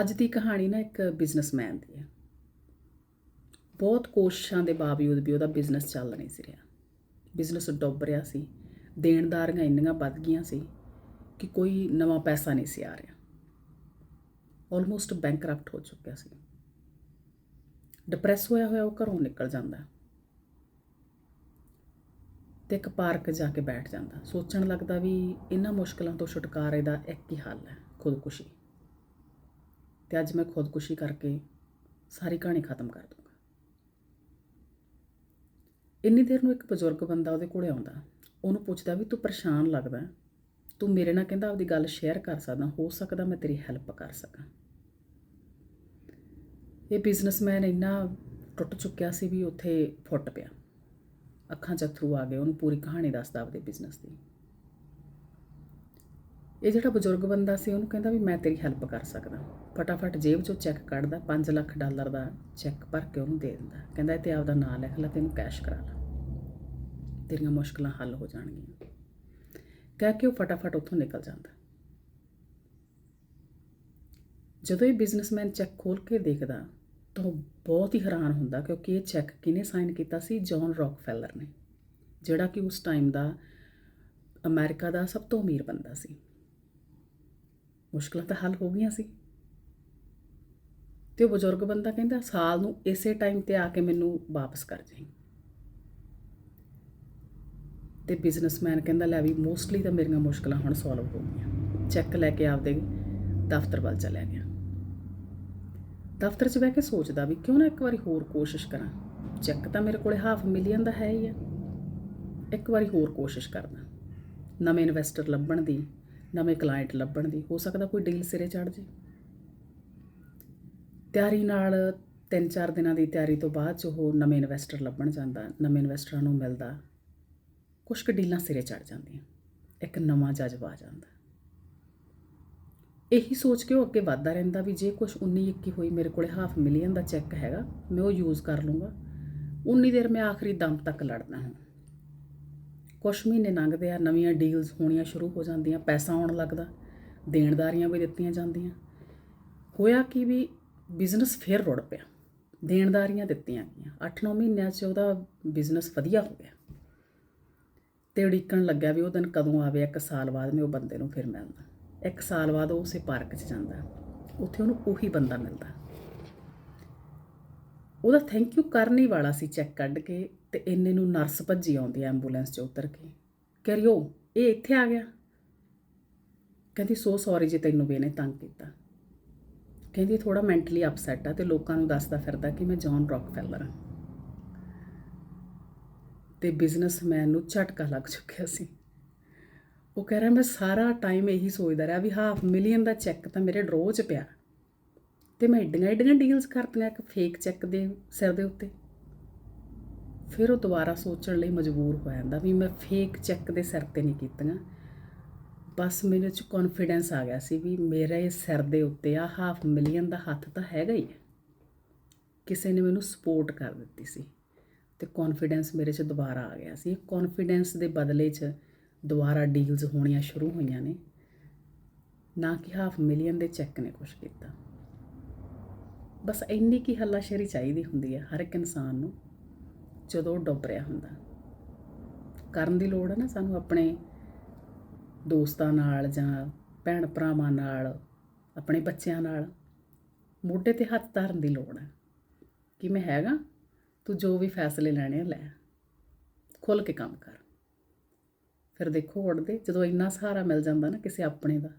ਅੱਜ ਦੀ ਕਹਾਣੀ ਨਾ ਇੱਕ ਬਿਜ਼ਨਸਮੈਨ ਦੀ ਹੈ। ਬਹੁਤ ਕੋਸ਼ਿਸ਼ਾਂ ਦੇ ਬਾਵਜੂਦ ਵੀ ਉਹਦਾ ਬਿਜ਼ਨਸ ਚੱਲ ਨਹੀਂ ਸੀ ਰਿਹਾ। ਬਿਜ਼ਨਸ ਡੁੱਬ ਰਿਹਾ ਸੀ, ਦੇਣਦਾਰੀਆਂ ਇੰਨੀਆਂ ਵੱਧ ਗਈਆਂ ਸੀ ਕਿ ਕੋਈ ਨਵਾਂ ਪੈਸਾ ਨਹੀਂ ਸੀ ਆ ਰਿਹਾ। ਆਲਮੋਸਟ ਬੈਂਕਰਪਟ ਹੋ ਚੁੱਕਿਆ ਸੀ। ਡਿਪਰੈਸ ਹੋਇਆ ਹੋਇਆ ਉਹ ਘਰੋਂ ਨਿਕਲ ਜਾਂਦਾ। ਤੇ ਇੱਕ ਪਾਰਕ ਜਾ ਕੇ ਬੈਠ ਜਾਂਦਾ। ਸੋਚਣ ਲੱਗਦਾ ਵੀ ਇਹਨਾਂ ਮੁਸ਼ਕਲਾਂ ਤੋਂ ਛੁਟਕਾਰੇ ਦਾ ਇੱਕ ਹੀ ਹੱਲ ਹੈ, ਖੁਦਕੁਸ਼ੀ। ਤੇ ਅੱਜ ਮੈਂ ਖੁਦਕੁਸ਼ੀ ਕਰਕੇ ਸਾਰੀ ਕਹਾਣੀ ਖਤਮ ਕਰ ਦੂੰਗਾ ਇੰਨੀ ਦੇਰ ਨੂੰ ਇੱਕ ਬਜ਼ੁਰਗ ਬੰਦਾ ਉਹਦੇ ਕੋਲੇ ਆਉਂਦਾ, ਉਹਨੂੰ ਪੁੱਛਦਾ ਵੀ ਤੂੰ ਪਰੇਸ਼ਾਨ ਲੱਗਦਾ, ਤੂੰ ਮੇਰੇ ਨਾਲ ਕਹਿੰਦਾ ਆਪਦੀ ਗੱਲ ਸ਼ੇਅਰ ਕਰ ਸਕਦਾ, ਹੋ ਸਕਦਾ ਮੈਂ ਤੇਰੀ ਹੈਲਪ ਕਰ ਸਕਾਂ। ਇਹ ਬਿਜ਼ਨਸਮੈਨ ਇੰਨਾ ਟੁੱਟ ਚੁੱਕਿਆ ਸੀ ਵੀ ਉੱਥੇ ਫੁੱਟ ਪਿਆ। ਅੱਖਾਂ 'ਚ ਅਥਰੂ ਆ ਗਏ, ਉਹਨੂੰ ਪੂਰੀ ਕਹਾਣੀ ਦੱਸਦਾ ਆਪਦੇ ਬਿਜ਼ਨਸ ਦੀ। ਇਹ ਜਿਹੜਾ ਬਜ਼ੁਰਗ ਬੰਦਾ ਸੀ, ਉਹਨੂੰ ਕਹਿੰਦਾ ਵੀ ਮੈਂ ਤੇਰੀ ਹੈਲਪ ਕਰ ਸਕਦਾ। ਫਟਾਫਟ ਜੇਬ 'ਚੋਂ ਚੈੱਕ ਕੱਢਦਾ 5 ਲੱਖ ਡਾਲਰ ਦਾ ਚੈੱਕ ਭਰ ਕੇ ਉਹਨੂੰ ਦੇ ਦਿੰਦਾ। ਕਹਿੰਦਾ ਇਹ ਤੇ ਆਪਦਾ ਨਾਂ ਲਿਖ ਲੈ, ਤੈਨੂੰ ਕੈਸ਼ ਕਰਾ ਲਾ ਤੇਰੀਆਂ ਮੁਸ਼ਕਲਾਂ ਹੱਲ ਹੋ ਜਾਣਗੀਆਂ। ਕਹਿ ਕੇ ਉਹ ਫਟਾਫਟ ਉੱਥੋਂ ਨਿਕਲ ਜਾਂਦਾ। ਜਦੋਂ ਇਹ ਬਿਜ਼ਨਸਮੈਨ ਚੈੱਕ ਖੋਲ ਕੇ ਦੇਖਦਾ, ਤਾਂ ਉਹ ਬਹੁਤ ਹੀ ਹੈਰਾਨ ਹੁੰਦਾ, ਕਿਉਂਕਿ ਇਹ ਚੈੱਕ ਕਿਹਨੇ ਸਾਈਨ ਕੀਤਾ ਸੀ? ਜੌਨ ਰੌਕਫੈਲਰ ਨੇ, ਜਿਹੜਾ ਕਿ ਉਸ ਟਾਈਮ ਦਾ ਅਮਰੀਕਾ ਦਾ ਸਭ ਤੋਂ ਅਮੀਰ ਬੰਦਾ ਸੀ। ਮੁਸ਼ਕਲਾਂ ਤਾਂ ਹੱਲ ਹੋ ਗਈਆਂ ਸੀ। ਤੇ ਉਹ ਬਜ਼ੁਰਗ ਬੰਦਾ ਕਹਿੰਦਾ, ਸਾਲ ਨੂੰ ਇਸੇ ਟਾਈਮ ਤੇ ਆ ਕੇ ਮੈਨੂੰ ਵਾਪਸ ਕਰ ਜਾਈ। ਤੇ ਬਿਜ਼ਨਸਮੈਨ ਕਹਿੰਦਾ, ਲੈ ਵੀ ਮੋਸਟਲੀ ਤਾਂ ਮੇਰੀਆਂ ਮੁਸ਼ਕਲਾਂ ਹੁਣ ਸੋਲਵ ਹੋ ਗਈਆਂ। ਚੈੱਕ ਲੈ ਕੇ ਆਪਦੇ ਦਫ਼ਤਰ ਵੱਲ ਚਲਿਆ ਗਿਆ। ਦਫ਼ਤਰ 'ਚ ਬਹਿ ਕੇ ਸੋਚਦਾ ਵੀ ਕਿਉਂ ਨਾ ਇੱਕ ਵਾਰੀ ਹੋਰ ਕੋਸ਼ਿਸ਼ ਕਰਾਂ। ਚੈੱਕ ਤਾਂ ਮੇਰੇ ਕੋਲੇ ਹਾਫ ਮਿਲੀਅਨ ਦਾ ਹੈ ਹੀ ਆ। ਇੱਕ ਵਾਰੀ ਹੋਰ ਕੋਸ਼ਿਸ਼ ਕਰਦਾ। ਨਵੇਂ ਇਨਵੈਸਟਰ ਲੱਭਣ ਦੀ ਨਵੇਂ ਕਲਾਇੰਟ ਲੱਭਣ ਦੀ, ਹੋ ਸਕਦਾ ਕੋਈ ਡੀਲ ਸਿਰੇ ਚੜ ਜੇ। ਤਿਆਰੀ ਨਾਲ 3-4 ਦਿਨਾਂ ਦੀ ਤਿਆਰੀ ਤੋਂ ਬਾਅਦ 'ਚ ਉਹ ਨਵੇਂ ਇਨਵੈਸਟਰ ਲੱਭਣ ਜਾਂਦਾ, ਨਵੇਂ ਇਨਵੈਸਟਰਾਂ ਨੂੰ ਮਿਲਦਾ। ਕੁਝ ਕੁ ਡੀਲਾਂ ਸਿਰੇ ਚੜ ਜਾਂਦੀਆਂ, ਇੱਕ ਨਵਾਂ ਜਜ਼ਬਾ ਆ ਜਾਂਦਾ। ਇਹੀ ਸੋਚ ਕੇ ਉਹ ਅੱਗੇ ਵਧਦਾ ਰਹਿੰਦਾ ਵੀ ਜੇ ਕੁਝ 19 21 ਹੋਈ, ਮੇਰੇ ਕੋਲੇ ਹਾਫ ਮਿਲੀਅਨ ਦਾ ਚੈੱਕ ਹੈਗਾ, ਮੈਂ ਉਹ ਯੂਜ਼ ਕਰ ਲੂੰਗਾ ਉਨੀ ਦੇਰ ਮੈਂ ਆਖਰੀ ਦਮ ਤੱਕ ਲੜਨਾ ਹਾਂ। ਕੁਛ ਮਹੀਨੇ ਲੰਘਦੇ ਆ, ਨਵੀਆਂ ਡੀਲਸ ਹੋਣੀਆਂ ਸ਼ੁਰੂ ਹੋ ਜਾਂਦੀਆਂ, ਪੈਸਾ ਆਉਣ ਲੱਗਦਾ, ਦੇਣਦਾਰੀਆਂ ਵੀ ਦਿੱਤੀਆਂ ਜਾਂਦੀਆਂ। ਹੋਇਆ ਕਿ ਵੀ ਬਿਜ਼ਨਸ ਫੇਰ ਰੁੜ ਪਿਆ। ਦੇਣਦਾਰੀਆਂ ਦਿੱਤੀਆਂ ਗਈਆਂ। 8-9 ਮਹੀਨਿਆਂ 'ਚ ਉਹਦਾ ਬਿਜ਼ਨਸ ਵਧੀਆ ਹੋ ਗਿਆ। ਤੇ ਉਡੀਕਣ ਲੱਗਿਆ ਵੀ ਉਹ ਦਿਨ ਕਦੋਂ ਆਵੇ, ਇੱਕ ਸਾਲ ਬਾਅਦ ਮੈਂ ਉਹ ਬੰਦੇ ਨੂੰ ਫਿਰ ਮਿਲਦਾ। ਇੱਕ ਸਾਲ ਬਾਅਦ ਉਹ ਉਸੇ ਪਾਰਕ 'ਚ ਜਾਂਦਾ। ਉੱਥੇ ਉਹਨੂੰ ਉਹੀ ਬੰਦਾ ਮਿਲਦਾ। ਉਹਦਾ ਥੈਂਕ ਯੂ ਕਰਨ ਹੀ ਵਾਲਾ ਸੀ ਚੈੱਕ ਕੱਢ ਕੇ ਤੇ ਇੰਨੇ ਨੂੰ ਨਰਸ ਭੱਜੀ ਆਉਂਦੀ ਐ ਐਂਬੂਲੈਂਸ 'ਚ ਉਤਰ ਕੇ। ਕਹਿ ਰਹੀ ਕਰਿਓ ਇਹ ਇੱਥੇ ਆ ਗਿਆ? ਕਹਿੰਦੀ, ਸੋ ਸੌਰੀ ਜੇ ਤੈਨੂੰ ਵੀ ਇਹਨੇ ਤੰਗ ਕੀਤਾ। ਕਹਿੰਦੀ ਥੋੜਾ ਮੈਂਟਲੀ ਅਪਸੈਟ ਆ ਤੇ ਲੋਕਾਂ ਨੂੰ ਦੱਸਦਾ ਫਿਰਦਾ ਕਿ ਮੈਂ ਜੌਨ ਰੌਕਫੈਲਰ ਹਾਂ। ਤੇ ਬਿਜ਼ਨਸਮੈਨ ਨੂੰ ਝਟਕਾ ਲੱਗ ਚੁੱਕਿਆ ਸੀ। ਉਹ ਕਹਿ ਰਿਹਾ, ਮੈਂ ਸਾਰਾ ਟਾਈਮ ਇਹੀ ਸੋਚਦਾ ਰਿਹਾ ਵੀ ਹਾਫ ਮਿਲੀਅਨ ਦਾ ਚੈੱਕ ਤਾਂ ਮੇਰੇ ਡਰੋ 'ਚ ਪਿਆ। ਤੇ ਮੈਂ ਏਡੀਆਂ ਏਡੀਆਂ ਡੀਲਸ ਕਰਤੀਆਂ, ਇੱਕ ਫੇਕ ਚੈੱਕ ਦੇ ਸਿਰ ਦੇ ਉੱਤੇ। ਫਿਰ ਉਹ ਦੁਬਾਰਾ ਸੋਚਣ ਲਈ ਮਜਬੂਰ ਹੋ ਜਾਂਦਾ ਵੀ ਮੈਂ ਫੇਕ ਚੈੱਕ ਦੇ ਸਿਰ ਤੇ ਨਹੀਂ ਕੀਤੀਆਂ। ਬਸ ਮੇਰੇ 'ਚ ਕੌਨਫੀਡੈਂਸ ਆ ਗਿਆ ਸੀ ਵੀ ਮੇਰੇ ਸਿਰ ਦੇ ਉੱਤੇ ਆ ਹਾਫ ਮਿਲੀਅਨ ਦਾ ਹੱਥ ਤਾਂ ਹੈਗਾ ਹੀ ਹੈ ਕਿਸੇ ਨੇ ਮੈਨੂੰ ਸਪੋਰਟ ਕਰ ਦਿੱਤੀ ਸੀ ਤੇ ਕੌਨਫੀਡੈਂਸ ਮੇਰੇ 'ਚ ਦੁਬਾਰਾ ਆ ਗਿਆ ਸੀ। ਕੌਨਫੀਡੈਂਸ ਦੇ ਬਦਲੇ 'ਚ ਦੁਬਾਰਾ ਡੀਲਸ ਹੋਣੀਆਂ ਸ਼ੁਰੂ ਹੋਈਆਂ ਨੇ। ਨਾ ਕਿ ਹਾਫ ਮਿਲੀਅਨ ਦੇ ਚੈੱਕ ਨੇ ਕੁਝ ਕੀਤਾ। ਬਸ ਇੰਨੀ ਕੀ ਹੱਲਾਸ਼ੇਰੀ ਚਾਹੀਦੀ ਹੁੰਦੀ ਹੈ ਹਰ ਇੱਕ ਇਨਸਾਨ ਨੂੰ, ਜਦੋਂ ਉਹ ਡੁੱਬ ਰਿਹਾ ਹੁੰਦਾ। ਕਰਨ ਦੀ ਲੋੜ ਹੈ ਨਾ ਸਾਨੂੰ ਆਪਣੇ ਦੋਸਤਾਂ ਨਾਲ ਜਾਂ ਭੈਣ ਭਰਾਵਾਂ ਨਾਲ, ਆਪਣੇ ਬੱਚਿਆਂ ਨਾਲ, ਮੋਢੇ ਤੇ ਹੱਥ ਧਰਨ ਦੀ ਲੋੜ ਹੈ ਕਿ ਮੈਂ ਹੈਗਾ? ਤੂੰ ਜੋ ਵੀ ਫੈਸਲੇ ਲੈਣੇ ਆ, ਲੈ। ਖੁੱਲ ਕੇ ਕੰਮ ਕਰ। ਫਿਰ ਦੇਖੋ ਉੜਦੇ ਜਦੋਂ ਇੰਨਾ ਸਹਾਰਾ ਮਿਲ ਜਾਂਦਾ ਨਾ ਕਿਸੇ ਆਪਣੇ ਦਾ,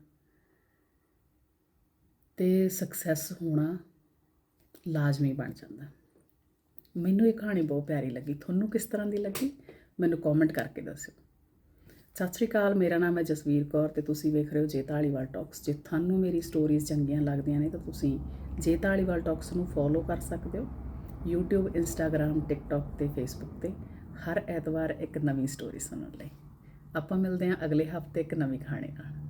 ਤੇ ਸਕਸੈਸ ਹੋਣਾ ਲਾਜ਼ਮੀ ਬਣ ਜਾਂਦਾ। ਮੈਨੂੰ ਇਹ ਕਹਾਣੀ ਬਹੁਤ ਪਿਆਰੀ ਲੱਗੀ। ਤੁਹਾਨੂੰ ਕਿਸ ਤਰ੍ਹਾਂ ਦੀ ਲੱਗੀ? ਮੈਨੂੰ ਕਮੈਂਟ ਕਰਕੇ ਦੱਸਿਓ। ਸਤਿ ਸ਼੍ਰੀ ਅਕਾਲ, ਮੇਰਾ ਨਾਮ ਹੈ ਜਸਵੀਰ ਕੌਰ ਤੇ ਤੁਸੀਂ ਵੇਖ ਰਹੇ ਹੋ ਜੇ ਧਾਲੀਵਾਲ ਟਾਕਸ ਜੇ ਤੁਹਾਨੂੰ ਮੇਰੀ ਸਟੋਰੀਜ਼ ਚੰਗੀਆਂ ਲੱਗਦੀਆਂ ਨੇ ਤਾਂ ਤੁਸੀਂ ਜੇ ਧਾਲੀਵਾਲ ਟਾਕਸ ਨੂੰ ਫੋਲੋ ਕਰ ਸਕਦੇ ਹੋ। YouTube, Instagram, TikTok ਤੇ Facebook ਤੇ ਹਰ ਐਤਵਾਰ ਇੱਕ ਨਵੀਂ ਸਟੋਰੀ ਸੁਣਨ ਲਈ। ਆਪਾਂ ਮਿਲਦੇ ਹਾਂ ਅਗਲੇ ਹਫ਼ਤੇ ਇੱਕ ਨਵੀਂ ਕਹਾਣੀ ਨਾਲ।